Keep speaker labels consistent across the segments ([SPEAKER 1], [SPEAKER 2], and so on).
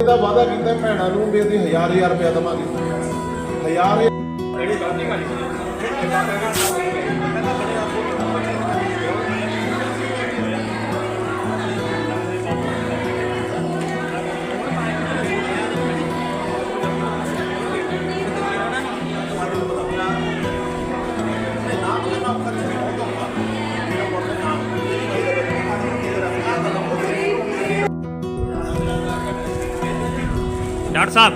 [SPEAKER 1] ਇਹਦਾ ਵਾਅਦਾ ਕੀਤਾ ਭੈਣਾਂ ਨੂੰ ਵੀ ਅਸੀਂ ਹਜ਼ਾਰ ਹਜ਼ਾਰ ਰੁਪਇਆ ਦੇਵਾਂਗੇ। ਹਜ਼ਾਰ
[SPEAKER 2] ਡਾਕਟਰ ਸਾਹਿਬ ਪਲੀਜ਼ ਸਾਈਡ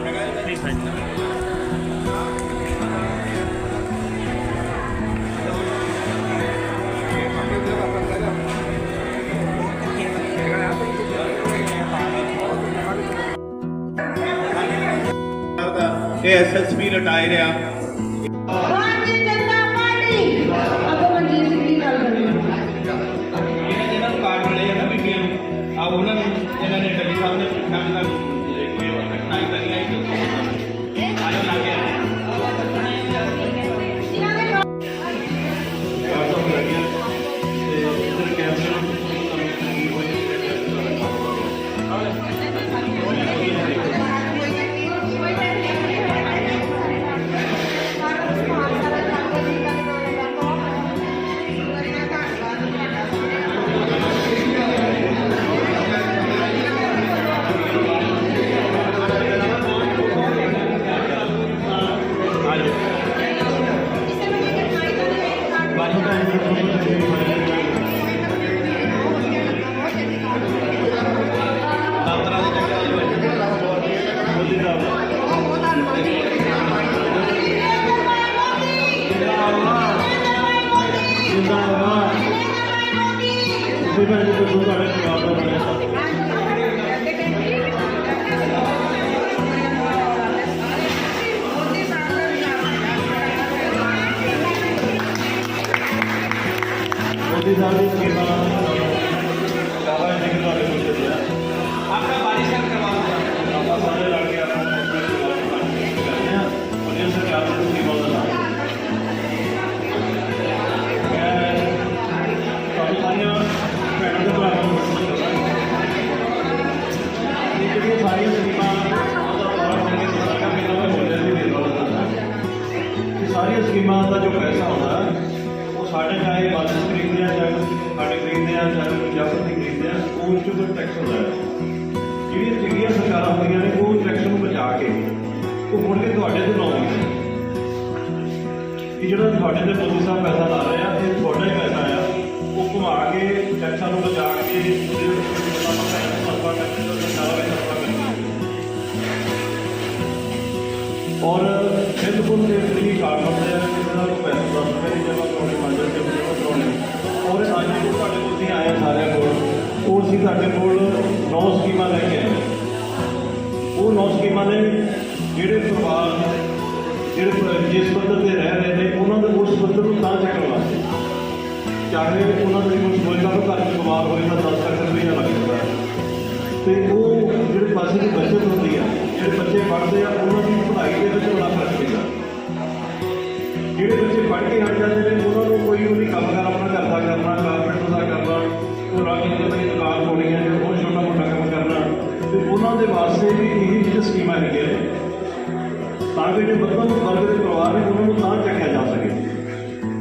[SPEAKER 3] ਇਹ ਐਸਐਸਪੀ ਰਿਟਾਇਰ ਆ
[SPEAKER 4] ਭਾਰਤੀ ਦਾ
[SPEAKER 5] ਜੋ ਪੈਸਾ ਆਉਂਦਾ ਉਹ ਸਾਡੇ ਚਾਹੇ ਬੱਸ ਖਰੀਦਦੇ ਆ ਚਾਹੇ ਸਾਡੇ ਖਰੀਦਦੇ ਆ ਚਾਹੇ ਜਬਰ ਦੀ ਖਰੀਦਦੇ ਆ ਉਹ ਚ ਕੋਈ ਟੈਕਸ ਹੁੰਦਾ ਹੈ ਜਿਹੜੀਆਂ ਚੰਗੀਆਂ ਸਰਕਾਰਾਂ ਹੋਈਆਂ ਨੇ ਉਹ ਟੈਕਸ ਨੂੰ ਬਚਾ ਕੇ ਉਹ ਮੁੜ ਕੇ ਤੁਹਾਡੇ ਤੋਂ ਲਾਉਂਦੀਆਂ ਕਿ ਜਿਹੜਾ ਤੁਹਾਡੇ ਤੇ ਮੋਦੀ ਸਾਹਿਬ ਪੈਸਾ ਲਾ ਰਹੇ ਆ ਇਹ ਤੁਹਾਡਾ ਹੀ ਪੈਸਾ ਆ ਉਹ ਘੁਮਾ ਕੇ ਟੈਕਸਾਂ ਨੂੰ ਬਚਾ ਕੇ ਉਹਦੇ ਵਿੱਚ ਸਰਵਾ ਕਰਦੇ ਤਾਂ ਸਾਰਾ ਪੈਸਾ ਸਰਵਾ ਕਰਦੇ ਔਰ ਬਿਲਕੁਲ ਤੇ ਫ੍ਰੀ ਕਾਰਡ ਹੁੰਦੇ ਦਸ ਰੁਪਏ ਦੀ ਜਮ੍ਹਾਂ ਪੰਜ ਰੁਪਏ ਔਰ ਅੱਜ ਜੋ ਤੁਹਾਡੇ ਕੋਲ ਅਸੀਂ ਆਏ ਆ ਸਾਰਿਆਂ ਕੋਲ, ਉਹ ਅਸੀਂ ਸਾਡੇ ਕੋਲ ਨੌ ਸਕੀਮਾਂ ਲੈ ਕੇ ਆਏ। ਉਹ ਨੌ ਸਕੀਮਾਂ ਨੇ ਜਿਹੜੇ ਪਰਿਵਾਰ, ਜਿਹੜੇ ਜਿਸ ਪੱਧਰ ਤੇ ਰਹਿ ਰਹੇ ਨੇ, ਉਹਨਾਂ ਦੇ ਉਸ ਪੱਧਰ ਨੂੰ ਤਾਂ ਚੱਕਣ ਵਾਸਤੇ। ਚਾਹੇ ਉਹਨਾਂ ਦੀ ਕੁਝ ਹੋਏਗਾ ਘਰ ਚ ਬਿਮਾਰ ਹੋਏ ਤਾਂ 10 ਲੱਖ ਰੁਪਈਆ ਲੱਗ ਜਾਂਦਾ ਹੈ। ਤੇ ਉਹ ਜਿਹੜੇ ਪਾਸੇ ਦੀ ਬੱਚਤ ਹੁੰਦੀ ਆ, ਜਿਹੜੇ ਬੱਚੇ ਪੜ੍ਹਦੇ ਆ, ਉਹਨਾਂ ਦੀ ਪੜ੍ਹਾਈ ਦੇ ਵਿੱਚ ਬੜਾ ਫ਼ਰਕ ਪੈਂਦਾ। ਜਿਹੜੇ ਬੱਚੇ ਪੜ੍ਹ ਕੇ ਹਟ ਜਾਂਦੇ ਨੇ, ਉਹਨਾਂ ਨੂੰ ਕੋਈ ਉਹ ਕੰਮ ਕਰ ਆਪਣਾ ਘਰ ਦਾ ਕਰਨਾ ਕਾਰਪੈਂਟਰ ਦਾ ਕਰਨਾ ਉਹ ਰਾਜੀ ਦੇ ਦੁਕਾਨ ਹੋਣੀ ਹੈ, ਜਾਂ ਛੋਟਾ ਮੋਟਾ ਕੰਮ ਕਰਨਾ, ਤੇ ਉਹਨਾਂ ਦੇ ਵਾਸਤੇ ਵੀ ਇਹ ਜਿਹੜੀ ਸਕੀਮਾਂ ਹੈਗੀਆਂ ਨੇ। ਤਾਂ ਕਿ ਜਿਹੜੇ ਮੱਧਮ ਵਰਗ ਦੇ ਪਰਿਵਾਰ ਨੇ, ਉਹਨਾਂ ਨੂੰ ਤਾਂ ਚੱਕਿਆ ਜਾ ਸਕੇ।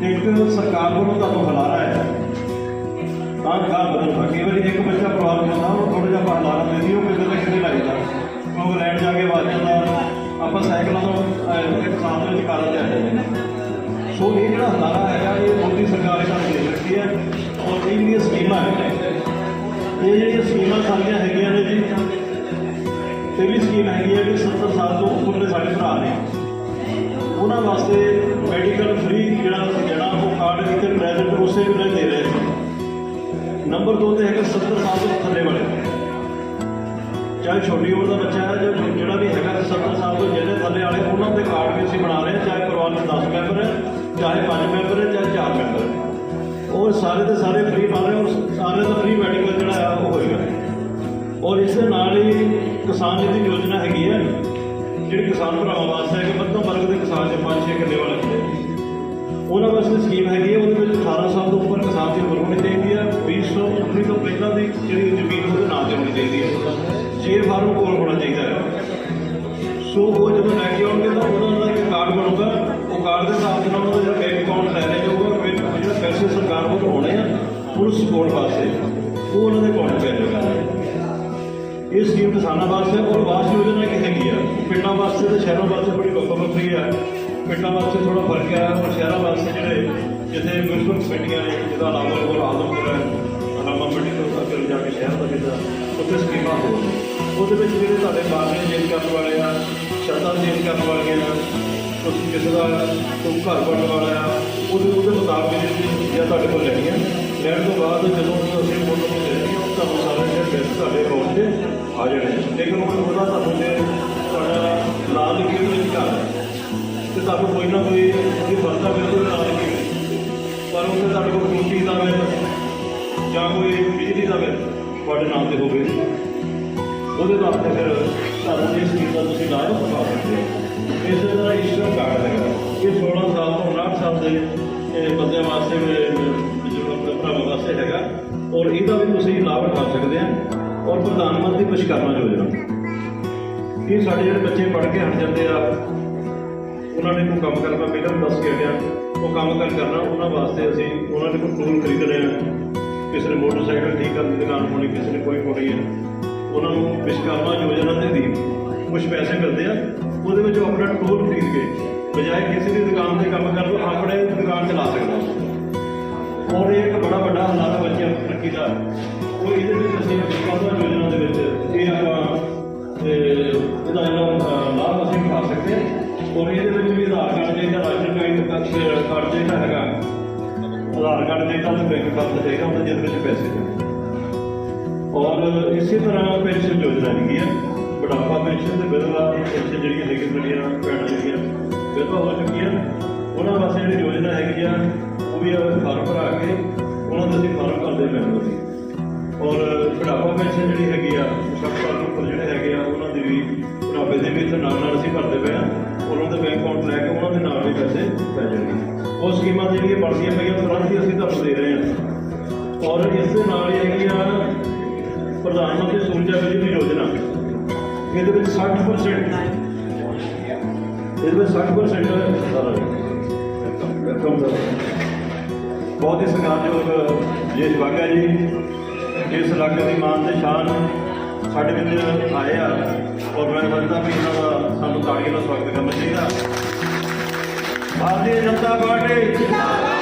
[SPEAKER 5] ਤੇ ਇੱਕ ਸਰਕਾਰ ਵੱਲੋਂ ਤੁਹਾਨੂੰ ਹਲਾਰਾ ਹੈ। ਤਾਂ ਕਾਰ ਬਦਲਦਾ ਕਈ ਵਾਰੀ ਇੱਕ ਜਿਹੜਾ ਹਲਾਰਾ ਹੈਗਾ, ਇਹ ਮੋਦੀ ਸਰਕਾਰ ਨੇ ਸਾਨੂੰ ਦੇ ਰੱਖੀ ਹੈ। ਔਰ ਇਹ ਜਿਹੜੀਆਂ ਸਕੀਮਾਂ ਹੈ ਇਹ ਜਿਹੜੀਆਂ ਸਕੀਮਾਂ ਸਾਰੀਆਂ ਹੈਗੀਆਂ ਨੇ ਜੀ ਪਹਿਲੀ ਸਕੀਮ ਹੈਗੀ ਹੈ ਕਿ 70 ਸਾਲ ਤੋਂ ਉੱਪਰ ਦੇ ਸਾਡੇ ਭਰਾ ਨੇ। ਉਹਨਾਂ ਵਾਸਤੇ ਮੈਡੀਕਲ ਫ੍ਰੀ ਜਿਹੜਾ ਜਿਹੜਾ ਉਹ ਕਾਰਡ ਇੱਥੇ ਪ੍ਰੈਜ਼ੈਂਟ ਉਸੇ ਵੇਲੇ ਦੇ ਰਹੇ ਨੇ। ਨੰਬਰ 2 ਤੇ ਹੈਗਾ 70 ਸਾਲ ਤੋਂ ਥੱਲੇ ਵਾਲੇ। ਚਾਹੇ ਛੋਟੀ ਉਮਰ ਦਾ ਬੱਚਾ ਹੈ ਜਾਂ ਜਿਹੜਾ ਵੀ ਹੈਗਾ 70 ਸਾਲ ਤੋਂ ਜਿਹਦੇ ਥੱਲੇ ਵਾਲੇ, ਉਹਨਾਂ ਦੇ ਕਾਰਡ ਵੀ ਅਸੀਂ ਬਣਾ ਰਹੇ ਹਾਂ, ਚਾਹੇ ਪਰਿਵਾਰ ਦੇ 10 ਮੈਂਬਰ ਹੈ। ਚਾਹੇ 5 ਮੈਂਬਰ ਹੈ ਚਾਹੇ 4 ਮੈਂਬਰ ਹੈ ਉਹ ਸਾਰੇ ਦੇ ਸਾਰੇ ਫ੍ਰੀ ਬਣ ਰਹੇ ਔਰ ਸਾਰੇ ਦਾ ਫ੍ਰੀ ਮੈਡੀਕਲ ਜਿਹੜਾ ਆ ਉਹ ਹੋਏਗਾ ਔਰ ਇਸ ਦੇ ਨਾਲ ਹੀ ਕਿਸਾਨ ਨਿਧੀ ਯੋਜਨਾ ਹੈਗੀ ਹੈ, ਜਿਹੜੀ ਕਿਸਾਨ ਭਰਾਵਾਂ ਵਾਸਤੇ ਹੈ, ਕਿ ਮੱਧਮ ਵਰਗ ਦੇ ਕਿਸਾਨ ਦੇ 5-6 ਕਿੱਲੇ ਵਾਲੇ ਹੁੰਦੇ ਉਹਨਾਂ ਵਾਸਤੇ ਸਕੀਮ ਹੈਗੀ ਹੈ, ਉਹਦੇ ਵਿੱਚ 18 ਸਾਲ ਤੋਂ ਉੱਪਰ ਕਿਸਾਨ ਦੀ ਉਮਰ ਹੋਣੀ ਚਾਹੀਦੀ ਹੈ 2019 ਤੋਂ ਪਹਿਲਾਂ ਦੀ ਜਿਹੜੀ ਜ਼ਮੀਨ ਉਹਦੇ ਨਾਂ ਤੇ ਹੋਣੀ ਚਾਹੀਦੀ ਹੈ। ਸਟੇਟ ਫਾਰਮ ਕੋਲ ਹੋਣਾ ਚਾਹੀਦਾ ਹੈ। ਸੋ ਉਹ ਜਦੋਂ ਲੈ ਕੇ ਆਉਣਗੇ ਤਾਂ ਉਹਨਾਂ ਦਾ ਇੱਕ ਕਾਰਡ ਬਣੂਗਾ। ਸਰਕਾਰ ਦੇ ਹਿਸਾਬ ਨਾਲ ਉਹਨਾਂ ਦਾ ਜਿਹੜਾ ਬੈਂਕ ਅਕਾਊਂਟ ਲੈ ਲਿਆ ਜਾਊਗਾ ਫਿਰ ਜਿਹੜੇ ਪੈਸੇ ਸਰਕਾਰ ਵੱਲੋਂ ਹੋਣੇ ਆ ਪੁਲਿਸ ਸਪੋਰਟ ਵਾਸਤੇ ਉਹ ਉਹਨਾਂ ਦੇ ਅਕਾਊਂਟ 'ਚ ਪੈ ਜਾਊਗਾ। ਇਹ ਸਕੀਮ ਕਿਸਾਨਾਂ ਵਾਸਤੇ ਔਰ ਆਵਾਸ ਯੋਜਨਾ ਕੀ ਹੈਗੀ ਆ? ਪਿੰਡਾਂ ਵਾਸਤੇ ਤੇ ਸ਼ਹਿਰਾਂ ਵਾਸਤੇ ਬੜੀ ਵੱਖੋ ਵੱਖਰੀ ਆ। ਪਿੰਡਾਂ ਵਾਸਤੇ ਥੋੜਾ ਫ਼ਰਕ ਆ ਔਰ ਸ਼ਹਿਰਾਂ ਵਾਸਤੇ ਜਿਹੜੇ ਜਿੱਥੇ ਮਿਊਨਿਸਪਲ ਕਮੇਟੀਆਂ ਨੇ ਜਿਹਦਾ ਆਲਾਮਪੁਰ ਆਦਮਪੁਰ ਹੈ ਆਲਾਮਾ ਮੰਡੀ ਤੋਂ ਅੱਗੇ ਜਾ ਕੇ ਸ਼ਹਿਰ ਦਾ ਜਿੱਦਾਂ ਉੱਥੇ ਸਕੀਮਾਂ ਹੋ ਉਹਦੇ ਵਿੱਚ ਜਿਹੜੇ ਤੁਹਾਡੇ ਬਾਰਨੇ ਚੇਂਜ ਕਰਨ ਵਾਲੇ ਆ, ਛੱਤਾਂ ਚੇਂਜ ਕਰਨ ਵਾਲੀਆਂ ਆ ਤੁਸੀਂ ਕਿਸੇ ਦਾ ਕੋਈ ਘਰ ਬਣਨ ਵਾਲਾ ਉਹਦੇ ਉਹਦੇ ਮੁਤਾਬਕ ਜਿਹੜੀ ਚੀਜ਼ਾਂ ਤੁਹਾਡੇ ਕੋਲ ਲੈਣੀਆਂ ਲੈਣ ਤੋਂ ਬਾਅਦ ਜਦੋਂ ਅਸੀਂ ਮੁੱਲ ਨੂੰ ਦੇਣਗੇ ਉਹ ਤੁਹਾਨੂੰ ਸਾਰੇ ਜਿਹੜੇ ਪੈਸੇ ਤੁਹਾਡੇ ਅਕਾਊਂਟ 'ਚ ਆ ਜਾਣੇ ਲੇਕਿਨ ਉਹ ਉਹਦਾ ਤੁਹਾਨੂੰ ਜੇ ਤੁਹਾਡਾ ਲਾਲ ਕੀ ਵਿੱਚ ਘਰ ਤੇ ਤੁਹਾਨੂੰ ਕੋਈ ਨਾ ਕੋਈ ਉਹਦੀ ਵਰਤਾ ਬਿਲਕੁਲ ਲਾਲ ਕੀ ਪਰ ਉਹ ਤੁਹਾਡੇ ਕੋਲ ਰੋਟੀ ਦਾ ਬਿੱਲ, ਜਾਂ ਕੋਈ ਬਿਜਲੀ ਦਾ ਬਿੱਲ, ਤੁਹਾਡੇ ਨਾਮ ਤੇ ਹੋਵੇ। ਉਹਦੇ ਵਾਸਤੇ ਫਿਰ ਤੁਹਾਨੂੰ ਇਸ ਚੀਜ਼ ਦਾ ਤੁਸੀਂ ਲਾਭ ਪਾ ਸਕਦੇ ਹੋ। ਇਸੇ ਤਰ੍ਹਾਂ ਇਸ਼ਰ ਕਾਰਡ ਹੈਗਾ ਇਹ 16 ਸਾਲ ਤੋਂ 59 ਸਾਲ ਦੇ ਬੰਦਿਆਂ ਵਾਸਤੇ ਵੀ, ਭਰਾਵਾਂ ਵਾਸਤੇ ਹੈਗਾ। ਔਰ ਇਹਦਾ ਵੀ ਤੁਸੀਂ ਲਾਭ ਉਠਾ ਸਕਦੇ ਆ। ਔਰ ਪ੍ਰਧਾਨ ਮੰਤਰੀ ਵਿਸ਼ਵਕਰਮਾ ਯੋਜਨਾ। ਇਹ ਸਾਡੇ ਜਿਹੜੇ ਬੱਚੇ ਪੜ੍ਹ ਕੇ ਹਟ ਜਾਂਦੇ ਆ ਉਹਨਾਂ ਨੇ ਕੋਈ ਕੰਮ ਕਰਨਾ ਪਹਿਲਾਂ ਵੀ ਦੱਸ ਕੇ ਗਿਆ ਉਹ ਕੰਮ ਕਰ ਕਰਨਾ ਉਹਨਾਂ ਵਾਸਤੇ ਅਸੀਂ ਉਹਨਾਂ ਨੇ ਕੋਈ ਟੂਲ ਖਰੀਦਣੇ ਆ ਕਿਸੇ ਨੇ ਮੋਟਰਸਾਈਕਲ ਠੀਕ ਕਰਨ ਦੀ ਦੁਕਾਨ ਹੋਣੀ ਕਿਸੇ ਨੇ ਕੋਈ ਹੋਣੀ ਹੈ। ਉਹਨਾਂ ਨੂੰ ਵਿਸ਼ਵਕਰਮਾ ਯੋਜਨਾ ਦੇ ਦੀ ਕੁਝ ਪੈਸੇ ਮਿਲਦੇ ਆ। ਉਹਦੇ ਵਿੱਚ ਉਹ ਆਪਣਾ ਟੂਲ ਖਰੀਦ ਕੇ ਬਜਾਏ ਕਿਸੇ ਦੀ ਦੁਕਾਨ ਤੇ ਕੰਮ ਕਰਨ ਤੋਂ ਆਪਣੇ ਦੁਕਾਨ ਚਲਾ ਸਕਦਾ ਔਰ ਇਹ ਇੱਕ ਬੜਾ ਵੱਡਾ ਹਾਲਾਤ ਬੱਚਿਆਂ ਨੂੰ ਤਰੱਕੀ ਦਾ ਉਹ ਇਹਦੇ ਵਿੱਚ ਅਸੀਂ ਵਿਸ਼ਵਕਰਮਾ ਯੋਜਨਾ ਦੇ ਵਿੱਚ ਇਹ ਆਪਾਂ ਇਹਦਾ ਜਿਹੜਾ ਲਾਭ ਅਸੀਂ ਉਠਾ ਸਕਦੇ ਹਾਂ। ਔਰ ਇਹਦੇ ਵਿੱਚ ਵੀ ਆਧਾਰ ਕਾਰਡ ਚਾਹੀਦਾ ਰਾਸ਼ਨ ਕਾਰਡ ਕਾਰਡ ਕਾਰਡ ਹੈਗਾ। ਆਧਾਰ ਕਾਰਡ ਚਾਹੀਦਾ ਤੇ ਬੈਂਕ ਅਕਾਊਂਟ ਚਾਹੀਦਾ ਹੁੰਦਾ ਜਿਹਦੇ ਵਿੱਚ ਪੈਸੇ ਔਰ ਇਸੇ ਤਰ੍ਹਾਂ ਪੈਨਸ਼ਨ ਯੋਜਨਾ ਹੈਗੀ ਹੈ ਬੁਢਾਪਾ ਪੈਨਸ਼ਨ ਤੇ ਵਿਧਵਾ ਪੈਨਸ਼ਨ ਜਿਹੜੀਆਂ ਹੈਗੀਆਂ ਸਾਡੀਆਂ ਭੈਣਾਂ ਜਿਹੜੀਆਂ ਵਿਧਵਾ ਹੋ ਚੁੱਕੀਆਂ ਉਹਨਾਂ ਵਾਸਤੇ ਜਿਹੜੀ ਯੋਜਨਾ ਹੈਗੀ ਆ ਉਹ ਵੀ ਫਾਰਮ ਭਰਾ ਕੇ ਉਹਨਾਂ ਦੇ ਅਸੀਂ ਫਾਰਮ ਭਰਦੇ ਪੈਂਦੇ ਸੀ ਔਰ ਬੁਢਾਪਾ ਪੈਨਸ਼ਨ ਜਿਹੜੀ ਹੈਗੀ ਆ 60 ਉੱਪਰ ਜਿਹੜੇ ਹੈਗੇ ਆ ਉਹਨਾਂ ਦੀ ਵੀ ਬੁਢਾਪੇ ਦੇ ਵੀ ਤੇ ਨਾਲ ਨਾਲ ਅਸੀਂ ਭਰਦੇ ਪਏ ਆ ਉਹਨਾਂ ਦੇ ਬੈਂਕ ਅਕਾਊਂਟ ਲੈ ਕੇ ਉਹਨਾਂ ਦੇ ਨਾਲ ਵੀ ਪੈਸੇ ਪੈ ਜਾਣਗੇ ਉਹ ਸਕੀਮਾਂ ਜਿਹੜੀਆਂ ਬਣਦੀਆਂ ਪਈਆਂ ਤੁਰੰਤ ਹੀ ਅਸੀਂ ਤੁਹਾਨੂੰ ਦੇ ਰਹੇ ਹਾਂ ਔਰ ਇਸ ਦੇ ਨਾਲ ਹੀ ਹੈਗੀ ਆ ਪ੍ਰਧਾਨ ਮੰਤਰੀ ਸੂਰਜਾ ਬਿਜਲੀ ਯੋਜਨਾ ਇਹਦੇ ਵਿੱਚ 60% ਇਹਦੇ ਵਿੱਚ 60% ਰਕਮ ਦਾ। ਬਹੁਤ ਹੀ ਸਤਿਕਾਰਯੋਗ ਜੇਸ਼ ਬਾਗਾ ਜੀ। ਇਸ ਇਲਾਕੇ ਦੀ ਮਾਨ ਤੇ ਸ਼ਾਨ ਸਾਡੇ ਵਿੱਚ ਆਏ ਆ। ਔਰ ਮੈਂ ਮੰਨਦਾ ਵੀ ਇਹਨਾਂ ਦਾ ਸਾਨੂੰ ਤਾੜੀਆਂ ਨਾਲ ਸਵਾਗਤ ਕਰਨਾ ਚਾਹੀਦਾ। ਭਾਰਤੀ ਜਨਤਾ ਪਾਰਟੀ। ਜਿੰਦਾਬਾਦ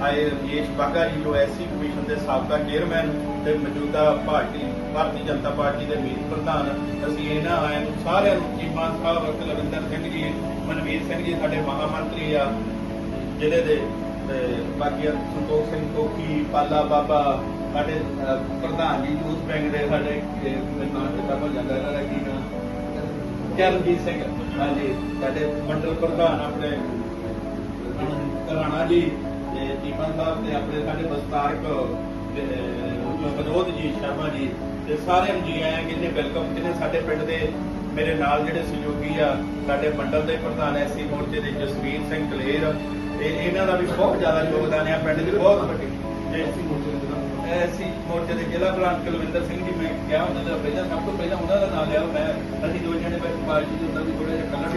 [SPEAKER 3] ਆਏ ਰਜੇਸ਼ ਬਾਗਾ ਜੀ ਜੋ ਐਸਸੀ ਕਮਿਸ਼ਨ ਦੇ ਸਾਬਕਾ ਚੇਅਰਮੈਨ ਤੇ ਮੌਜੂਦਾ ਭਾਰਤੀ ਭਾਰਤੀ ਜਨਤਾ ਪਾਰਟੀ ਦੇ ਮੀਤ ਪ੍ਰਧਾਨ ਅਸੀਂ ਇਹਨਾਂ ਆਇਆਂ ਨੂੰ ਸਾਰਿਆਂ ਨੂੰ ਚੀਮਾ ਸਾਹਿਬ ਲਵਿੰਦਰ ਸਿੰਘ ਜੀ ਮਨਵੀਰ ਸਿੰਘ ਜੀ ਸਾਡੇ ਮਹਾਮੰਤਰੀ ਆ ਜ਼ਿਲ੍ਹੇ ਦੇ ਤੇ ਬਾਕੀ ਸੰਤੋਖ ਸਿੰਘ ਕੋਕੀ ਪਾਲਾ ਬਾਬਾ ਸਾਡੇ ਪ੍ਰਧਾਨ ਜੀ ਯੂਥ ਬੈਂਕ ਦੇ ਸਾਡੇ ਅਹ, ਮੇਰੇ ਨਾਮ ਤੇ ਕੰਮ ਜਾਂਦਾ ਇਹਨਾਂ ਦਾ ਕੀ ਨਾਮ ਚਰਨਜੀਤ ਸਿੰਘ ਹਾਂਜੀ ਸਾਡੇ ਮੰਡਲ ਪ੍ਰਧਾਨ ਆਪਣੇ ਰਾਣਾ ਜੀ ਦੀਪਨ ਸਾਹਿਬ ਤੇ ਆਪਣੇ ਸਾਡੇ ਵਸਤਾਰਕ ਬਦੋਦ ਜੀ ਸ਼ਰਮਾ ਜੀ ਤੇ ਸਾਰਿਆਂ ਨੂੰ ਜੀ ਆਇਆਂ ਕਿੰਨੇ ਵੈਲਕਮ ਕਿੰਨੇ ਸਾਡੇ ਪਿੰਡ ਦੇ ਮੇਰੇ ਨਾਲ ਜਿਹੜੇ ਸਹਿਯੋਗੀ ਆ ਸਾਡੇ ਮੰਡਲ ਦੇ ਪ੍ਰਧਾਨ ਐਸੀ ਮੋਰਚੇ ਦੇ ਜਸਵੀਰ ਸਿੰਘ ਕਲੇਰ ਤੇ ਇਹਨਾਂ ਦਾ ਵੀ ਬਹੁਤ ਜ਼ਿਆਦਾ ਯੋਗਦਾਨ ਹੈ ਪਿੰਡ ਦੇ ਬਹੁਤ ਵੱਡੇ। ਐਸੀ ਮੋਰਚੇ ਦੇ ਐਸੀ ਮੋਰਚੇ ਦੇ ਜ਼ਿਲ੍ਹਾ ਪ੍ਰਧਾਨ ਕੁਲਵਿੰਦਰ ਸਿੰਘ ਜੀ ਮੈਂ ਕਿਹਾ ਉਹਨਾਂ ਦਾ ਪਹਿਲਾਂ ਸਭ ਤੋਂ ਪਹਿਲਾਂ ਉਹਨਾਂ ਦਾ ਨਾਮ ਲਿਆ ਮੈਂ ਅਸੀਂ ਦੋ ਜਣੇ ਬੈਠ ਪਾਰਟੀ ਦੇ ਉਹਨਾਂ ਦੀ ਥੋੜਾ ਜਿਹਾ ਕਲਰ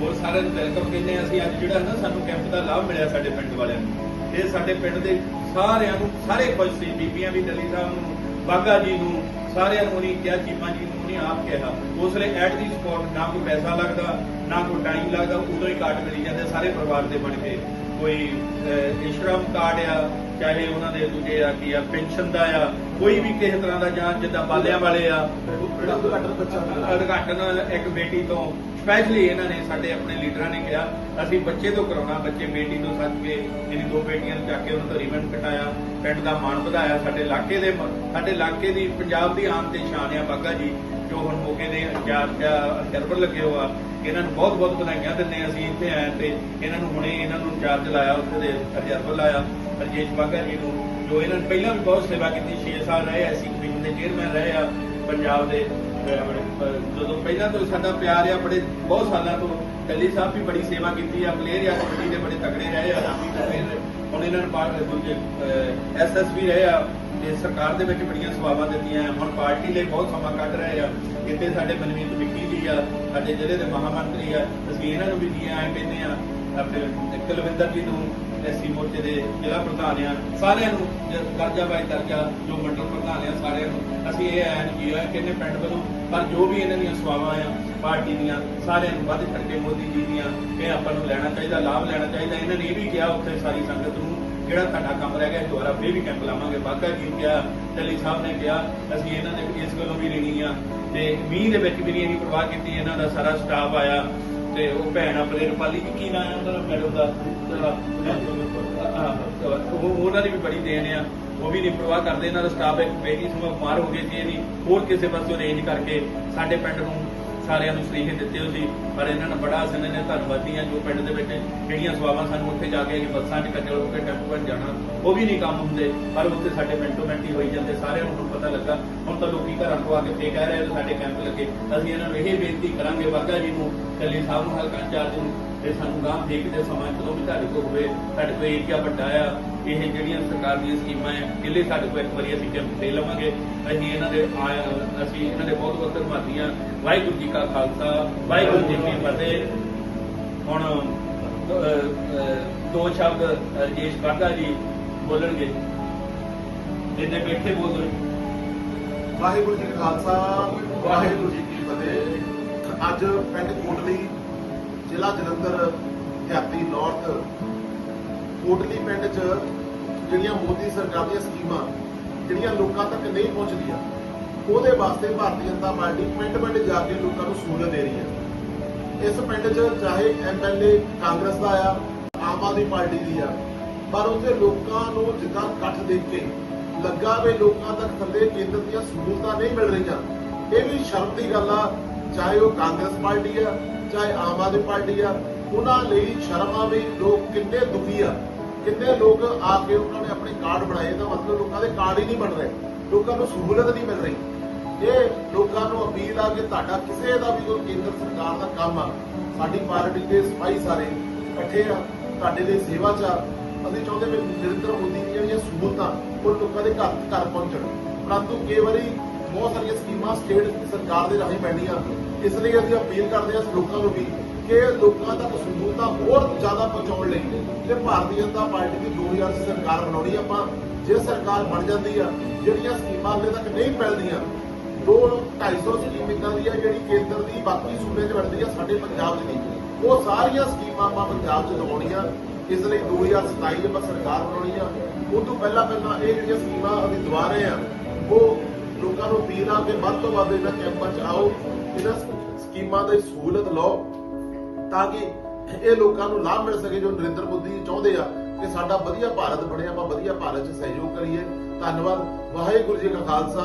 [SPEAKER 3] ਹੋਰ ਸਾਰਿਆਂ ਨੂੰ ਵੈਲਕਮ ਕਹਿੰਦੇ ਹਾਂ ਅਸੀਂ ਅੱਜ ਜਿਹੜਾ ਨਾ ਸਾਨੂੰ ਕੈਂਪ ਦਾ ਲਾਭ ਮਿਲਿਆ ਸਾਡੇ ਪਿੰਡ ਵਾਲਿਆਂ ਨੂੰ। ਇਹ ਸਾਡੇ ਪਿੰਡ ਦੇ ਸਾਰਿਆਂ ਨੂੰ, ਸਾਰੇ ਖੁਸ਼ ਸੀ, ਬੀਬੀਆਂ ਵੀ ਦਲੀ ਸਾਹਿਬ ਨੂੰ ਬਾਗਾ ਜੀ ਨੂੰ, ਸਾਰਿਆਂ ਨੂੰ ਉਹਨੇ ਕਿਹਾ ਚੀਮਾ ਜੀ ਨੂੰ ਉਹਨੇ ਆਪ ਕਿਹਾ। ਉਸ ਲਈ ਐਟ ਦੀ ਸਪੋਰਟ ਨਾ ਕੋਈ ਪੈਸਾ ਲੱਗਦਾ, ਨਾ ਕੋਈ ਟਾਈਮ ਲੱਗਦਾ, ਉਦੋਂ ਹੀ ਕਾਰਡ ਮਿਲੀ ਜਾਂਦੇ, ਸਾਰੇ ਪਰਿਵਾਰ ਦੇ ਬਣ ਕੇ। ਕੋਈ ਇਸ਼ਰਮ ਕਾਰਡ ਆ, ਚਾਹੇ ਉਹਨਾਂ ਦੇ ਦੂਜੇ ਆ ਕੀ ਆ, ਪੈਨਸ਼ਨ ਦਾ ਆ, ਕੋਈ ਵੀ ਕਿਸੇ ਤਰ੍ਹਾਂ ਦਾ ਜਾਂ ਜਿੱਦਾਂ ਬਾਲਿਆਂ ਵਾਲੇ ਆ, ਉਦਘਾਟਨ ਇੱਕ ਬੇਟੀ ਤੋਂ ਸਪੈਸ਼ਲੀ ਇਹਨਾਂ ਨੇ ਸਾਡੇ ਆਪਣੇ ਲੀਡਰਾਂ ਨੇ ਕਿਹਾ, ਅਸੀਂ ਬੱਚੇ ਤੋਂ ਕਰਾਉਣਾ, ਬੱਚੇ ਬੇਟੀ ਤੋਂ ਸੱਜ ਕੇ ਇਹਦੀ ਦੋ ਬੇਟੀਆਂ ਨੂੰ ਚੱਕ ਕੇ ਉਹਨਾਂ ਤੋਂ ਰਿਬਨ ਕਟਾਇਆ, ਪਿੰਡ ਦਾ ਮਾਣ ਵਧਾਇਆ, ਸਾਡੇ ਇਲਾਕੇ ਦੇ ਸਾਡੇ ਇਲਾਕੇ ਦੀ, ਪੰਜਾਬ ਦੀ ਆਮ ਤੇ ਸ਼ਾਨ ਆ ਬਾਗਾ ਜੀ, ਜੋ ਹੁਣ ਮੌਕੇ ਦੇ ਇੰਚਾਰਜ ਆ ਸਰਵਰ ਲੱਗੇ ਹੋਆ ਇਹਨਾਂ ਨੂੰ ਬਹੁਤ ਬਹੁਤ ਵਧਾਈਆਂ ਦਿੰਦੇ ਹਾਂ ਅਸੀਂ ਇੱਥੇ ਆਏ ਤੇ ਇਹਨਾਂ ਨੂੰ ਹੁਣੇ ਇਹਨਾਂ ਨੂੰ ਇੰਚਾਰਜ ਲਾਇਆ, ਉੱਥੇ ਦੇ ਰਿਜ਼ਰਵ ਲਾਇਆ ਰਜੇਸ਼ ਬਾਗਾ ਜੀ ਨੂੰ, ਜੋ ਇਹਨਾਂ ਨੇ ਪਹਿਲਾਂ ਵੀ ਬਹੁਤ ਸੇਵਾ ਕੀਤੀ 6 ਸਾਲ ਰਹੇ ਐਸੀ ਕਮਿਸ਼ਨ ਦੇ ਚੇਅਰਮੈਨ ਰਹੇ ਆ ਪੰਜਾਬ ਦੇ ਜਦੋਂ ਪਹਿਲਾਂ ਤੋਂ ਸਾਡਾ ਪਿਆਰ ਆ, ਬੜੇ, ਬਹੁਤ ਸਾਲਾਂ ਤੋਂ ਦਿੱਲੀ ਸਾਹਿਬ ਵੀ ਬੜੀ ਸੇਵਾ ਕੀਤੀ ਆ, ਪਲੇਅਰ ਆ, ਕਬੱਡੀ ਦੇ ਬੜੇ ਤਗੜੇ ਰਹੇ ਆ ਹੁਣ ਇਹਨਾਂ ਨੇ ਪਾਰ ਦੂਜੇ ਐਸਐਸਬੀ ਰਹੇ ਆ ਤੇ ਸਰਕਾਰ ਦੇ ਵਿੱਚ ਬੜੀਆਂ ਸੇਵਾਵਾਂ ਦਿੱਤੀਆਂ ਹੁਣ ਪਾਰਟੀ ਲਈ ਬਹੁਤ ਸਮਾਂ ਕੱਢ ਰਹੇ ਆ। ਇੱਥੇ ਸਾਡੇ ਮਨਮੀਤ ਵਿੱਕੀ ਜੀ ਆ, ਸਾਡੇ ਜ਼ਿਲ੍ਹੇ ਦੇ ਮਹਾਮੰਤਰੀ ਆ। ਅਸੀਂ ਇਹਨਾਂ ਨੂੰ ਵੀ ਜੀ ਆਏ ਕਹਿੰਦੇ ਆ, ਆਪਣੇ ਕੁਲਵਿੰਦਰ ਜੀ ਨੂੰ ਐਸੀ ਮੋਰਚੇ ਦੇ ਜ਼ਿਲ੍ਹਾ ਪ੍ਰਧਾਨ ਆ। ਸਾਰਿਆਂ ਨੂੰ ਜ- ਦਰਜਾ ਬਾਈ ਦਰਜਾ ਜੋ ਮੰਡਲ ਪ੍ਰਧਾਨ ਆ, ਸਾਰਿਆਂ ਨੂੰ। ਅਸੀਂ ਇਹ ਐਨ ਜੀ ਹੋਇਆ ਕਿ ਪਿੰਡ ਵੱਲੋਂ, ਪਰ ਜੋ ਵੀ ਇਹਨਾਂ ਦੀਆਂ ਸੇਵਾਵਾਂ ਆ, ਪਾਰਟੀ ਦੀਆਂ, ਸਾਰਿਆਂ ਨੂੰ ਵੱਧ ਚੜ੍ਹ ਕੇ ਮੋਦੀ ਜੀ ਦੀਆਂ, ਇਹ ਆਪਾਂ ਨੂੰ ਲੈਣਾ ਚਾਹੀਦਾ, ਲਾਭ ਲੈਣਾ ਚਾਹੀਦਾ। ਇਹਨਾਂ ਨੇ ਇਹ ਵੀ ਕਿਹਾ, ਉੱਥੇ ਸਾਰੀ ਸੰਗਤ ਨੂੰ ਜਿਹੜਾ ਤੁਹਾਡਾ ਕੰਮ ਰਹਿ ਗਿਆ ਦੁਬਾਰਾ ਫੇਰ ਵੀ ਕੈਂਪ ਲਾਵਾਂਗੇ। ਬਾਗਾ ਜੀ ਕਿਹਾ ਦਿੱਲੀ ਸਾਹਿਬ ਨੇ ਕਿਹਾ, ਅਸੀਂ ਇਹਨਾਂ ਦੇ ਇਸ ਗੱਲੋਂ ਵੀ ਲੈਣੀ ਆ। ਤੇ ਮੀਂਹ ਦੇ ਵਿੱਚ ਵੀ ਨਹੀਂ ਇਹਨੀ ਪਰਵਾਹ ਕੀਤੀ, ਇਹਨਾਂ ਦਾ ਸਾਰਾ ਸਟਾਫ ਆਇਆ, ਤੇ ਉਹ ਭੈਣ ਆਪਣੇ ਰੁਪਾਲੀ ਜੀ, ਕੀ ਨਾਮ ਹੈ ਉਹਨਾਂ ਦਾ? ਮੈਡਮ ਦਾ ਉਹ ਉਹਨਾਂ ਦੀ ਵੀ ਬੜੀ ਦੇਣ ਆ। ਉਹ ਵੀ ਨਹੀਂ ਪ੍ਰਵਾਹ ਕਰਦੇ, ਇਹਨਾਂ ਦਾ ਸਟਾਫ ਇੱਕ ਬੇਟੀ ਸਮਾਂ ਬਿਮਾਰ ਹੋ ਗਈ ਸੀ, ਇਹਦੀ ਹੋਰ ਕਿਸੇ ਪਾਸੋਂ ਅਰੇਂਜ ਕਰਕੇ ਸਾਡੇ ਪਿੰਡ ਨੂੰ ਸਾਰਿਆਂ ਨੂੰ ਸਲੀਹੇ ਦਿੱਤੇ ਹੋਏ ਸੀ ਪਰ ਇਹਨਾਂ ਨੇ ਬੜਾ ਅਸੀਂ ਨੇ ਧੰਨਵਾਦੀ ਆ ਜੋ ਪਿੰਡ ਦੇ ਵਿੱਚ ਜਿਹੜੀਆਂ ਸੇਵਾਵਾਂ ਸਾਨੂੰ ਉੱਥੇ ਜਾ ਕੇ ਅਸੀਂ ਬੱਸਾਂ 'ਚ ਕੱਜਲ ਹੋ ਕੇ ਟੈਂਪੂ 'ਚ ਜਾਣਾ, ਉਹ ਵੀ ਨਹੀਂ ਕੰਮ ਹੁੰਦੇ, ਪਰ ਉੱਥੇ ਸਾਡੇ ਮਿੰਟੋ ਮਿੰਟ ਹੀ ਹੋਈ ਜਾਂਦੇ, ਸਾਰਿਆਂ ਨੂੰ ਹੁਣ ਪਤਾ ਲੱਗਾ, ਹੁਣ ਤਾਂ ਲੋਕੀ ਘਰਾਂ ਤੋਂ ਆ ਕੇ ਫੇਰ ਕਹਿ ਰਹੇ ਆ ਸਾਡੇ ਕੈਂਪ ਲੱਗੇ, ਅਸੀਂ ਇਹਨਾਂ ਨੂੰ ਇਹ ਬੇਨਤੀ ਕਰਾਂਗੇ ਬਾਗਾ ਜੀ ਨੂੰ, ਕੱਲੀ ਸਾਹਿਬ ਨੂੰ ਹਲਕਾ ਇੰਚਾਰਜ ਨੂੰ ਤੇ ਸਾਨੂੰ ਗਾਂ ਦੇਖਦੇ ਸਮਾਂ ਜਦੋਂ ਵੀ ਤੁਹਾਡੇ ਕੋਲ ਹੋਵੇ, ਸਾਡੇ ਕੋਲ ਏਰੀਆ ਵੱਡਾ ਆ, ਇਹ ਜਿਹੜੀਆਂ ਸਰਕਾਰ ਦੀਆਂ ਸਕੀਮਾਂ ਆ ਇਹਲੇ ਸਾਡੇ ਕੋਲ ਇੱਕ ਵਾਰੀ ਅਸੀਂ ਕੈਂਪ ਦੇ ਲਵਾਂਗੇ। ਅਸੀਂ ਇਹਨਾਂ ਦੇ ਅਸੀਂ ਇਹਨਾਂ ਦੇ ਬਹੁਤ ਬਹੁਤ ਧੰਨਵਾਦੀ ਹਾਂ। ਵਾਹਿਗੁਰੂ ਜੀ ਕਾ ਖਾਲਸਾ, ਵਾਹਿਗੁਰੂ ਜੀ ਕੀ ਫਤਿਹ। ਹੁਣ ਦੋ ਸ਼ਬਦ ਰਜੇਸ਼ ਕਾਢਾ ਜੀ ਬੋਲਣਗੇ। ਜਿੱਦੇ ਬੈਠੇ ਬੋਲ
[SPEAKER 1] ਵਾਹਿਗੁਰੂ ਜੀ ਕਾ ਖਾਲਸਾ, ਵਾਹਿਗੁਰੂ ਜੀ ਕੀ ਫਤਿਹ। ਅੱਜ ਪਿੰਡ ਕੋਟਲੀ ਜ਼ਿਲ੍ਹਾ ਜਲੰਧਰ ਦਿਹਾਤੀ ਨਾਰਥ ਕੋਟਲੀ ਪਿੰਡ 'ਚ ਜਿਹੜੀਆਂ ਮੋਦੀ ਸਰਕਾਰ ਦੀਆਂ ਸਕੀਮਾਂ, ਜਿਹੜੀਆਂ ਲੋਕਾਂ ਤੱਕ ਨਹੀਂ ਪਹੁੰਚਦੀਆਂ, ਉਹਦੇ ਵਾਸਤੇ ਭਾਰਤੀ ਜਨਤਾ ਪਾਰਟੀ ਪਿੰਡ ਪਿੰਡ ਜਾ ਕੇ ਲੋਕਾਂ ਨੂੰ ਸਹੂਲਤ ਦੇ ਰਹੀ ਹੈ। ਇਸ ਪਿੰਡ 'ਚ ਚਾਹੇ ਐਮਐਲਏ ਕਾਂਗਰਸ ਦਾ ਆ, ਆਮ ਆਦਮੀ ਪਾਰਟੀ ਦੀ ਆ, ਪਰ ਉੱਥੇ ਲੋਕਾਂ ਨੂੰ ਜਿੱਦਾਂ ਇਕੱਠ ਦੇਖ ਕੇ ਲੱਗਾ ਵੀ ਲੋਕਾਂ ਤੱਕ ਥੱਲੇ ਕੇਂਦਰ ਦੀਆਂ ਸਹੂਲਤਾਂ ਨਹੀਂ ਮਿਲ ਰਹੀਆਂ, ਇਹ ਵੀ ਸ਼ਰਮ ਦੀ ਗੱਲ ਆ, ਚਾਹੇ ਉਹ ਕਾਂਗਰਸ ਪਾਰਟੀ ਆ ਚਾਹੇ ਆਮ ਆਦਮੀ ਪਾਰਟੀ ਆ, ਉਹਨਾਂ ਲਈ ਸ਼ਰਮ ਆ ਲੋਕ ਕਿੰਨੇ ਦੁਖੀ ਆ। ਕਿੰਨੇ ਲੋਕ ਆ ਕੇ ਉਹਨਾਂ ਨੇ ਆਪਣੇ ਕਾਰਡ ਬਣਾਏ ਤਾਂ ਮਤਲਬ ਲੋਕਾਂ ਦੇ ਕਾਰਡ ਹੀ ਨਹੀਂ ਬਣ ਰਹੇ। ਲੋਕਾਂ ਨੂੰ ਸਹੂਲਤ ਨਹੀਂ ਮਿਲ ਰਹੀ। ਇਹ ਲੋਕਾਂ ਨੂੰ ਅਪੀਲ ਆ ਕਿ ਤੁਹਾਡਾ ਕਿਸੇ ਦਾ ਵੀ ਕੋਈ ਕੇਂਦਰ ਸਰਕਾਰ ਦਾ ਕੰਮ ਆ, ਸਾਡੀ ਪਾਰਟੀ ਦੇ ਸਿਪਾਹੀ ਸਾਰੇ ਇਕੱਠੇ ਆ, ਤੁਹਾਡੇ ਲਈ ਸੇਵਾ ਚ ਆ। ਅਸੀਂ ਚਾਹੁੰਦੇ ਵੀ ਨਰਿੰਦਰ ਮੋਦੀ ਦੀਆਂ ਜਿਹੜੀਆਂ ਸਹੂਲਤਾਂ, ਉਹ ਲੋਕਾਂ ਦੇ ਘਰ ਘਰ ਪਹੁੰਚਣ। ਪਰੰਤੂ ਕਈ ਵਾਰੀ ਬਹੁਤ ਸਾਰੀਆਂ ਸਕੀਮਾਂ ਸਟੇਟ ਸਰਕਾਰ ਦੇ ਰਾਹੀਂ ਪੈਂਦੀਆਂ ਇਸ ਲਈ ਅਸੀਂ ਅਪੀਲ ਕਰਦੇ ਹਾਂ ਲੋਕਾਂ ਨੂੰ ਵੀ ਕਿ ਲੋਕਾਂ ਤੱਕ ਸਹੂਲਤਾਂ ਹੋਰ ਜ਼ਿਆਦਾ ਪਹੁੰਚਾਉਣ ਲਈ ਤੇ ਭਾਰਤੀ ਜਨਤਾ ਪਾਰਟੀ ਦੀ 2000 ਸਰਕਾਰ ਬਣਾਉਣੀ ਆਪਾਂ ਜੇ ਸਰਕਾਰ ਬਣ ਜਾਂਦੀ ਆ, ਜਿਹੜੀਆਂ ਸਕੀਮਾਂ ਹਲੇ ਤੱਕ ਨਹੀਂ ਮਿਲਦੀਆਂ ਦੋ 250 ਸਕੀਮ ਇਦਾਂ ਦੀ ਆ, ਜਿਹੜੀ ਕੇਂਦਰ ਦੀ ਬਾਕੀ ਸੂਬੇ 'ਚ ਮਿਲਦੀ ਆ, ਸਾਡੇ ਪੰਜਾਬ 'ਚ ਨਹੀਂ। ਉਹ ਸਾਰੀਆਂ ਸਕੀਮਾਂ ਆਪਾਂ ਪੰਜਾਬ 'ਚ ਲਵਾਉਣੀਆਂ, ਇਸ ਲਈ 2027 'ਚ ਆਪਾਂ ਸਰਕਾਰ ਬਣਾਉਣੀ ਆ। ਉਹ ਤੋਂ ਪਹਿਲਾਂ ਪਹਿਲਾਂ ਇਹ ਜਿਹੜੀਆਂ ਸਕੀਮਾਂ ਅਸੀਂ ਦਵਾ ਰਹੇ ਆ, ਉਹ ਲੋਕਾਂ ਨੂੰ ਅਪੀਲ ਆ ਕਿ ਵੱਧ ਤੋਂ ਵੱਧ ਇਹਨਾਂ ਕੈਂਪਾਂ 'ਚ ਆਓ ਇਹਨਾਂ ਸਕੀਮਾਂ ਦੀ ਸਹੂਲਤ ਲਓ ਤਾਂ ਕਿ ਇਹ ਲੋਕਾਂ ਨੂੰ ਲਾਭ ਮਿਲ ਸਕੇ ਜੋ ਨਰਿੰਦਰ ਮੋਦੀ ਚਾਹੁੰਦੇ ਆ ਕਿ ਸਾਡਾ ਵਧੀਆ ਭਾਰਤ ਬਣੇ ਆਪਾਂ ਵਧੀਆ ਭਾਰਤ 'ਚ ਸਹਿਯੋਗ ਕਰੀਏ। ਧੰਨਵਾਦ। ਵਾਹਿਗੁਰੂ ਜੀ ਕਾ ਖਾਲਸਾ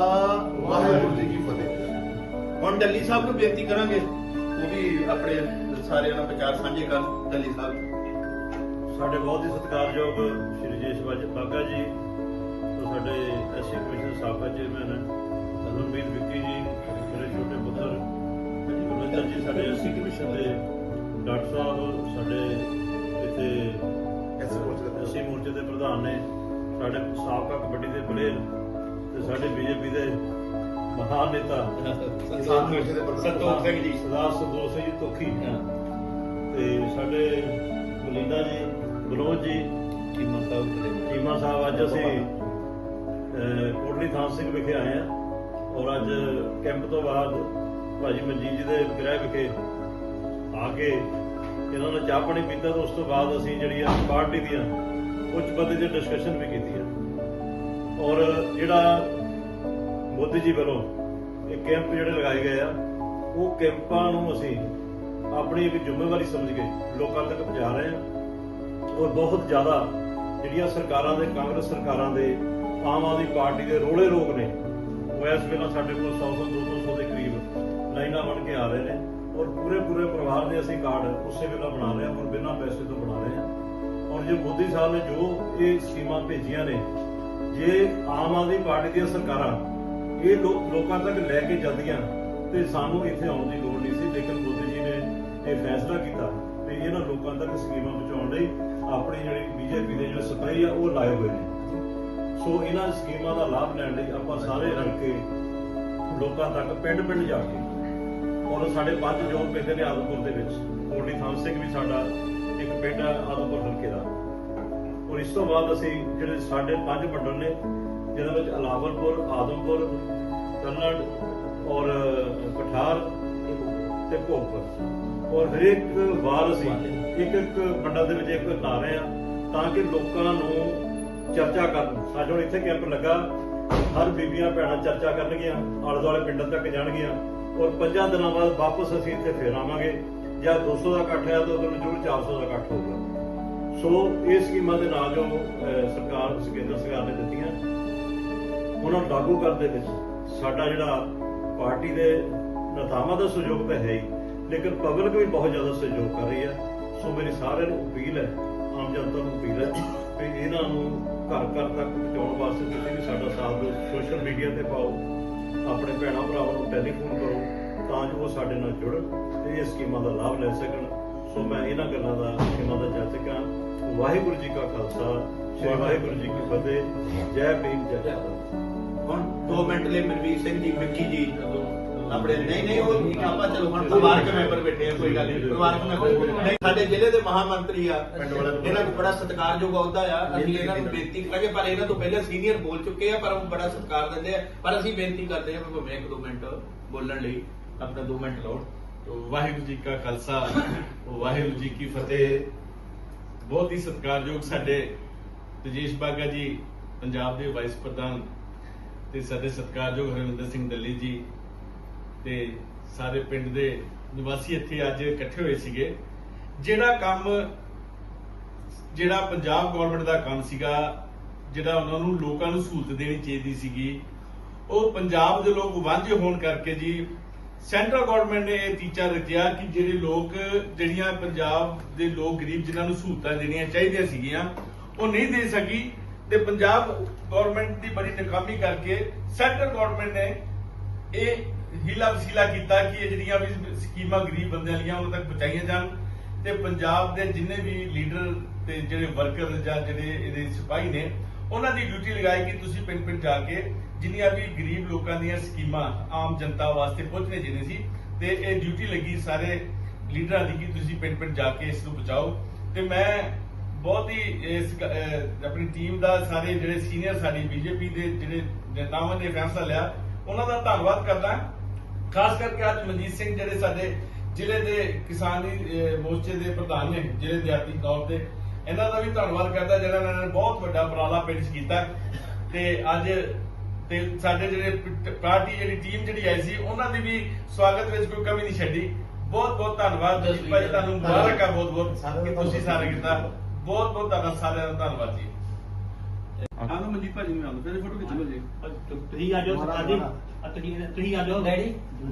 [SPEAKER 1] ਵਾਹਿਗੁਰੂ ਜੀ ਕੀ ਫਤਿਹ।
[SPEAKER 3] ਹੁਣ ਡੱਲੀ ਸਾਹਿਬ ਨੂੰ ਬੇਨਤੀ ਕਰਾਂਗੇ ਉਹ ਵੀ ਆਪਣੇ ਸਾਰਿਆਂ ਨਾਲ ਵਿਚਾਰ ਸਾਂਝੇ ਕਰਨ ਡੱਲੀ ਸਾਹਿਬ।
[SPEAKER 5] ਸਾਡੇ ਬਹੁਤ ਹੀ ਸਤਿਕਾਰਯੋਗ ਸ਼੍ਰੀ ਜੇਸ਼ ਬਾਜ- ਬਾਗਾ ਜੀ ਤੇ ਸਾਡੇ ਐਸਸੀ ਕਮਿਸ਼ਨ ਸਾਬਕਾ ਚੇਅਰਮੈਨ ਅਨੁਰਵੀਰ ਵਿੱਕੀ ਜੀ ਗੁਰਵਿੰਦਰ ਜੀ ਸਾਡੇ ਐਸਸੀ ਕਮਿਸ਼ਨ ਦੇ ਡਾਕਟਰ ਸਾਹਿਬ ਸਾਡੇ ਇੱਥੇ
[SPEAKER 1] ਐਸੇ ਮੋਰਚੇ ਦੇ
[SPEAKER 5] ਐਸਸੀ ਮੋਰਚੇ ਦੇ ਪ੍ਰਧਾਨ ਨੇ ਸਾਡੇ ਸਾਬਕਾ ਕਬੱਡੀ ਦੇ ਪਲੇਅਰ ਤੇ ਸਾਡੇ ਬੀਜੇਪੀ ਦੇ ਮਹਾਨ ਨੇਤਾ
[SPEAKER 1] ਕਿਸਾਨ ਮੋਰਚੇ ਦੇ ਪ੍ਰਧਾਨ।
[SPEAKER 3] ਸੰਤੋਖ ਸਿੰਘ ਜੀ
[SPEAKER 5] ਸਰਦਾਰ ਸੰਤੋਖ ਸਿੰਘ ਜੀ ਤੋਖੀ ਤੇ ਸਾਡੇ ਬਲਿੰਦਾ ਜੀ ਬਲੋਚ ਜੀ
[SPEAKER 3] ਕੀਮਾ ਸਾਹਿਬ
[SPEAKER 5] ਚੀਮਾ ਸਾਹਿਬ ਅੱਜ ਅਸੀਂ ਕੋਟਲੀ ਥਾਨ ਸਿੰਘ ਵਿਖੇ ਆਏ ਆ ਔਰ ਅੱਜ ਕੈਂਪ ਤੋਂ ਬਾਅਦ ਭਾਜੀ ਮਨਜੀਤ ਜੀ ਦੇ ਗ੍ਰਹਿ ਵਿਖੇ ਆ ਕੇ ਇਹਨਾਂ ਨੇ ਚਾਹ ਪਾਣੀ ਪੀਤਾ ਤੇ ਉਸ ਤੋਂ ਬਾਅਦ ਅਸੀਂ ਜਿਹੜੀ ਆ ਪਾਰਟੀ ਦੀਆਂ ਉੱਚ ਪੱਧਰ ਦੀ ਡਿਸਕਸ਼ਨ ਵੀ ਕੀਤੀ ਆ ਔਰ ਜਿਹੜਾ ਮੋਦੀ ਜੀ ਵੱਲੋਂ ਇਹ ਕੈਂਪ ਜਿਹੜੇ ਲਗਾਏ ਗਏ ਆ, ਉਹ ਕੈਂਪਾਂ ਨੂੰ ਅਸੀਂ ਆਪਣੀ ਇੱਕ ਜ਼ਿੰਮੇਵਾਰੀ ਸਮਝ ਕੇ ਲੋਕਾਂ ਤੱਕ ਪਹੁੰਚਾ ਰਹੇ ਹਾਂ। ਔਰ ਬਹੁਤ ਜ਼ਿਆਦਾ ਜਿਹੜੀਆਂ ਸਰਕਾਰਾਂ ਦੇ, ਕਾਂਗਰਸ ਸਰਕਾਰਾਂ ਦੇ ਆਮ ਆਦਮੀ ਪਾਰਟੀ ਦੇ ਰੋਲੇ ਰੋਗ ਨੇ, ਉਹ ਇਸ ਵੇਲੇ ਸਾਡੇ ਕੋਲ 100 100 200 ਦੇ ਕਰੀਬ ਲਾਈਨਾਂ ਬਣ ਕੇ ਆ ਰਹੇ ਨੇ ਔਰ ਪੂਰੇ ਪੂਰੇ ਪਰਿਵਾਰ ਦੇ ਅਸੀਂ ਕਾਰਡ ਉਸੇ ਵੇਲੇ ਬਣਾ ਰਹੇ ਹਾਂ ਔਰ ਬਿਨਾਂ ਪੈਸੇ ਤੋਂ ਬਣਾ ਰਹੇ ਹਾਂ। ਔਰ ਜੇ ਮੋਦੀ ਸਾਹਿਬ ਨੇ ਜੋ ਇਹ ਸਕੀਮਾਂ ਭੇਜੀਆਂ ਨੇ, ਜੇ ਆਮ ਆਦਮੀ ਪਾਰਟੀ ਦੀਆਂ ਸਰਕਾਰਾਂ ਇਹ ਲੋਕਾਂ ਤੱਕ ਲੈ ਕੇ ਜਾਂਦੀਆਂ ਤੇ ਸਾਨੂੰ ਇੱਥੇ ਆਉਣ ਦੀ ਲੋੜ ਨਹੀਂ ਸੀ, ਲੇਕਿਨ ਮੋਦੀ ਜੀ ਨੇ ਇਹ ਫੈਸਲਾ ਕੀਤਾ ਤੇ ਇਹਨਾਂ ਲੋਕਾਂ ਤੱਕ ਸਕੀਮਾਂ ਪਹੁੰਚਾਉਣ ਲਈ ਆਪਣੀ ਜਿਹੜੀ ਬੀਜੇਪੀ ਦੇ ਜਿਹੜੇ ਸਪਾਈ ਆ, ਉਹ ਲਾਏ ਹੋਏ ਨੇ। ਸੋ ਇਹਨਾਂ ਸਕੀਮਾਂ ਦਾ ਲਾਭ ਲੈਣ ਲਈ ਆਪਾਂ ਸਾਰੇ ਰਲ ਕੇ ਲੋਕਾਂ ਤੱਕ ਪਿੰਡ ਪਿੰਡ ਜਾ ਕੇ ਔਰ ਸਾਡੇ ਪੰਜ ਜੋਨ ਪੈਂਦੇ ਨੇ ਆਦਮਪੁਰ ਦੇ ਵਿੱਚ। ਕੋਟਲੀ ਥਾਨ ਸਿੰਘ ਵੀ ਸਾਡਾ ਇੱਕ ਪਿੰਡ ਹੈ ਆਦਮਪੁਰ ਹਲਕੇ ਦਾ। ਔਰ ਇਸ ਤੋਂ ਬਾਅਦ ਅਸੀਂ ਜਿਹੜੇ ਸਾਡੇ ਪੰਜ ਮੰਡਲ ਨੇ ਜਿਹਨਾਂ ਵਿੱਚ ਅਲਾਵਲਪੁਰ ਆਦਮਪੁਰ ਕੰਨੜ ਔਰ ਪਠਾਰ ਤੇ ਭੋਗਪੁਰ। ਔਰ ਹਰੇਕ ਵਾਰ ਅਸੀਂ ਇੱਕ ਇੱਕ ਮੰਡਲ ਦੇ ਵਿੱਚ ਇੱਕ ਲਾ ਰਹੇ ਆ ਤਾਂ ਕਿ ਲੋਕਾਂ ਨੂੰ ਚਰਚਾ ਕਰਨ। ਸਾਡੇ ਹੁਣ ਇੱਥੇ ਕੈਂਪ ਲੱਗਾ, ਹਰ ਬੀਬੀਆਂ ਭੈਣਾਂ ਚਰਚਾ ਕਰਨਗੀਆਂ ਆਲੇ ਦੁਆਲੇ ਪਿੰਡਾਂ ਤੱਕ ਜਾਣਗੀਆਂ। ਔਰ ਪੰਜਾਂ ਦਿਨਾਂ ਬਾਅਦ ਵਾਪਸ ਅਸੀਂ ਇੱਥੇ ਫੇਰ ਆਵਾਂਗੇ। ਜਾਂ 200 ਦਾ ਇਕੱਠ ਹੈ ਤਾਂ ਉਦੋਂ ਜ਼ਰੂਰ 400 ਦਾ ਇਕੱਠ ਹੋਊਗਾ। ਸੋ ਇਹ ਸਕੀਮਾਂ ਦੇ ਨਾਲ ਜੋ ਸਰਕਾਰ ਕੇਂਦਰ ਸਰਕਾਰ ਨੇ ਦਿੱਤੀਆਂ, ਉਹਨਾਂ ਨੂੰ ਲਾਗੂ ਕਰਨ ਦੇ ਵਿੱਚ ਸਾਡਾ ਜਿਹੜਾ ਪਾਰਟੀ ਦੇ ਨੇਤਾਵਾਂ ਦਾ ਸਹਿਯੋਗ ਤਾਂ ਹੈ ਹੀ, ਲੇਕਿਨ ਪਬਲਿਕ ਵੀ ਬਹੁਤ ਜ਼ਿਆਦਾ ਸਹਿਯੋਗ ਕਰ ਰਹੀ ਹੈ ਸੋ ਮੇਰੀ ਸਾਰਿਆਂ ਨੂੰ ਅਪੀਲ ਹੈ, ਆਮ ਜਨਤਾ ਨੂੰ ਅਪੀਲ ਹੈ ਕਿ ਇਹਨਾਂ ਨੂੰ ਘਰ ਘਰ ਤੱਕ ਪਹੁੰਚਾਉਣ ਵਾਸਤੇ ਤੁਸੀਂ ਵੀ ਸਾਡਾ ਸਾਥ ਦਿਓ, ਸੋਸ਼ਲ ਮੀਡੀਆ ਤੇ ਪਾਓ। ਆਪਣੇ ਭੈਣਾਂ ਭਰਾਵਾਂ ਨੂੰ ਟੈਲੀਫੋਨ ਕਰੋ ਤਾਂ ਜੋ ਉਹ ਸਾਡੇ ਨਾਲ ਜੁੜਨ ਤੇ ਇਹ ਸਕੀਮਾਂ ਦਾ ਲਾਭ ਲੈ ਸਕਣ। ਸੋ ਮੈਂ ਇਹਨਾਂ ਗੱਲਾਂ ਦਾ, ਇਹਨਾਂ ਦਾ ਜਾਚਕ ਹਾਂ। ਵਾਹਿਗੁਰੂ ਜੀ ਕਾ ਖਾਲਸਾ, ਸ੍ਰੀ ਵਾਹਿਗੁਰੂ ਜੀ ਕੀ ਫਤਿਹ। ਜੈ ਭੀਮ, ਜੈ ਭਾਰਤ।
[SPEAKER 3] ਹੁਣ 2 ਮਿੰਟ ਲਈ ਮਨਵੀਰ ਸਿੰਘ ਜੀ ਵਿੱਕੀ ਜੀ ਆਪਣੇ ਨਹੀਂ ਨਹੀਂ ਉਹ ਆਪਾਂ ਚਲੋ ਹੁਣ ਪਰਿਵਾਰਕ ਮੈਂਬਰ ਬੈਠੇ ਆ ਕੋਈ ਗੱਲ ਨਹੀਂ ਪਰਿਵਾਰਕ ਮੈਂਬਰ ਨਹੀਂ ਸਾਡੇ ਜ਼ਿਲ੍ਹੇ ਦੇ ਮਹਾ ਮੰਤਰੀ ਆ ਇਹਨਾਂ ਨੂੰ ਬੜਾ ਸਤਿਕਾਰਯੋਗ ਅਹੁਦਾ ਆ ਅਸੀਂ ਇਹਨਾਂ ਨੂੰ ਬੇਨਤੀ ਕਰਾਂਗੇ ਪਰ ਇਹਨਾਂ ਤੋਂ ਪਹਿਲਾਂ ਸੀਨੀਅਰ ਬੋਲ ਚੁੱਕੇ ਆ ਪਰ ਉਹ ਬੜਾ ਸਤਿਕਾਰ ਦਿੰਦੇ ਆ ਪਰ ਅਸੀਂ ਬੇਨਤੀ ਕਰਦੇ ਆ ਭਾਵੇਂ ਇੱਕ ਦੋ ਮਿੰਟ ਬੋਲਣ ਲਈ ਆਪਣਾ 2 ਮਿੰਟ ਲਾਓ।
[SPEAKER 6] ਤੋ ਵਾਹਿਗੁਰੂ ਜੀ ਕਾ ਖਾਲਸਾ ਵਾਹਿਗੁਰੂ ਜੀ ਕੀ ਫਤਿਹ। ਬਹੁਤ ਹੀ ਸਤਿਕਾਰਯੋਗ ਸਾਡੇ ਤਜੀਸ਼ ਬਾਗਾ ਜੀ ਪੰਜਾਬ ਦੇ ਵਾਈਸ ਪ੍ਰਧਾਨ ਤੇ ਸਾਡੇ ਸਤਿਕਾਰਯੋਗ ਹਰਵਿੰਦਰ ਸਿੰਘ ਦੱਲੀ ਜੀ ਤੇ ਸਾਰੇ ਪਿੰਡ ਦੇ ਨਿਵਾਸੀ ਇੱਥੇ ਅੱਜ ਇਕੱਠੇ ਹੋਏ ਸੀਗੇ। ਜਿਹੜਾ ਕੰਮ, ਜਿਹੜਾ ਪੰਜਾਬ ਗਵਰਨਮੈਂਟ ਦਾ ਕੰਮ ਸੀਗਾ, ਜਿਹੜਾ ਉਹਨਾਂ ਨੂੰ ਲੋਕਾਂ ਨੂੰ ਸਹੂਲਤ ਦੇਣੀ ਚਾਹੀਦੀ ਸੀਗੀ, ਉਹ ਪੰਜਾਬ ਦੇ ਲੋਕ ਵਾਂਝੇ ਹੋਣ ਕਰਕੇ ਜੀ ਸੈਂਟਰਲ ਗਵਰਨਮੈਂਟ ਨੇ ਇਹ ਟੀਚਾ ਰਚਿਆ ਕਿ ਜਿਹੜੇ ਲੋਕ, ਜਿਹੜੀਆਂ ਪੰਜਾਬ ਦੇ ਲੋਕ ਗਰੀਬ ਜਿਨ੍ਹਾਂ ਨੂੰ ਸਹੂਲਤਾਂ ਦੇਣੀਆਂ ਚਾਹੀਦੀਆਂ ਸੀਗੀਆਂ, ਉਹ ਨਹੀਂ ਦੇ ਸਕੀ। ਤੇ ਪੰਜਾਬ ਗਵਰਨਮੈਂਟ ਦੀ ਬੜੀ ਨਕਾਮੀ ਕਰਕੇ ਸੈਂਟਰਲ ਗਵਰਨਮੈਂਟ ਨੇ ਇਹ ਹੀਲਾ ਵਸੀਲਾ ਕੀਤਾ ਕਿ ਇਹ ਜਿਹੜੀਆਂ ਵੀ ਸਕੀਮਾਂ ਗਰੀਬ ਬੰਦਿਆਂ ਲੀਆਂ ਉਹਨਾਂ ਤੱਕ ਪਹੁੰਚਾਈਆਂ ਜਾਣ ਤੇ ਪੰਜਾਬ ਦੇ ਜਿੰਨੇ ਵੀ ਲੀਡਰ ਤੇ ਜਿਹੜੇ ਵਰਕਰ ਜਾਂ ਜਿਹੜੇ ਇਹਦੇ ਸਿਪਾਹੀ ਨੇ, ਉਹਨਾਂ ਦੀ ਡਿਊਟੀ ਲਗਾਈ ਕਿ ਤੁਸੀਂ ਪਿੰਡ ਪਿੰਡ ਜਾ ਕੇ ਜਿੰਨੀਆਂ ਵੀ ਗਰੀਬ ਲੋਕਾਂ ਦੀਆਂ ਸਕੀਮਾਂ ਆਮ ਜਨਤਾ ਵਾਸਤੇ ਪਹੁੰਚਣੇ ਜਿਹਨੇ ਸੀ ਤੇ ਇਹ ਡਿਊਟੀ ਲੱਗੀ ਸਾਰੇ
[SPEAKER 3] ਲੀਡਰਾਂ ਦੀ ਕਿ ਤੁਸੀਂ ਪਿੰਡ ਪਿੰਡ ਜਾ ਕੇ ਇਸ ਨੂੰ ਬਚਾਓ। ਤੇ ਮੈਂ ਬਹੁਤ ਹੀ ਇਸ ਆਪਣੀ ਟੀਮ ਦਾ ਸਾਰੇ ਜਿਹੜੇ ਸੀਨੀਅਰ ਸਾਡੀ ਬੀਜੇਪੀ ਦੇ ਜਿਹੜੇ ਨੇਤਾਵਾਂ ਨੇ ਫੈਸਲਾ ਲਿਆ, ਉਹਨਾਂ ਦਾ ਧੰਨਵਾਦ ਕਰਦਾ। ਖਾਸ ਕਰਕੇ ਅੱਜ ਮਨਜੀਤ ਸਿੰਘ ਜਿਹੜੇ ਸਾਡੇ ਜ਼ਿਲ੍ਹੇ ਦੇ ਕਿਸਾਨੀ ਮੋਰਚੇ ਦੇ ਪ੍ਰਧਾਨ ਨੇ ਜ਼ਿਲ੍ਹੇ ਦਿਹਾਤੀ ਤੌਰ ਤੇ ਇਹਨਾਂ ਦਾ ਵੀ ਧੰਨਵਾਦ ਕਰਦਾ ਜਿਹੜਾ ਇਹਨਾਂ ਨੇ ਬਹੁਤ ਵੱਡਾ ਉਪਰਾਲਾ ਪਿੰਡ 'ਚ ਕੀਤਾ। ਤੇ ਅੱਜ ਤੇ ਸਾਡੇ ਜਿਹੜੇ ਪਾਰਟੀ ਜਿਹੜੀ ਟੀਮ ਜਿਹੜੀ ਆਈ ਸੀ ਉਹਨਾਂ ਦੀ ਵੀ ਸਵਾਗਤ ਵਿੱਚ ਕੋਈ ਕਮੀ ਨਹੀਂ ਛੱਡੀ। ਬਹੁਤ ਬਹੁਤ ਧੰਨਵਾਦ ਜੀ ਭਾਈ ਤੁਹਾਨੂੰ ਮੁਬਾਰਕ ਆ ਬਹੁਤ ਬਹੁਤ ਕਿ ਤੁਸੀਂ ਸਾਰੇ ਕੀਤਾ। ਬਹੁਤ ਬਹੁਤ ਤੁਹਾਡਾ ਸਾਰਿਆਂ ਦਾ ਧੰਨਵਾਦ ਜੀ।
[SPEAKER 7] ਆਨੋ ਮਨਜੀਤ ਭਾਜੀ ਨੂੰ ਆਨੋ ਫਿਰ ਫੋਟੋ ਖਿੱਚ ਲਓ ਜੀ
[SPEAKER 2] ਤੁਸੀਂ ਆ ਜਾਓ ਸਰਦਾਰ ਜੀ ਆ ਤੁਸੀਂ ਤੁਸੀਂ ਆ ਜਾਓ ਡੈਡੀ।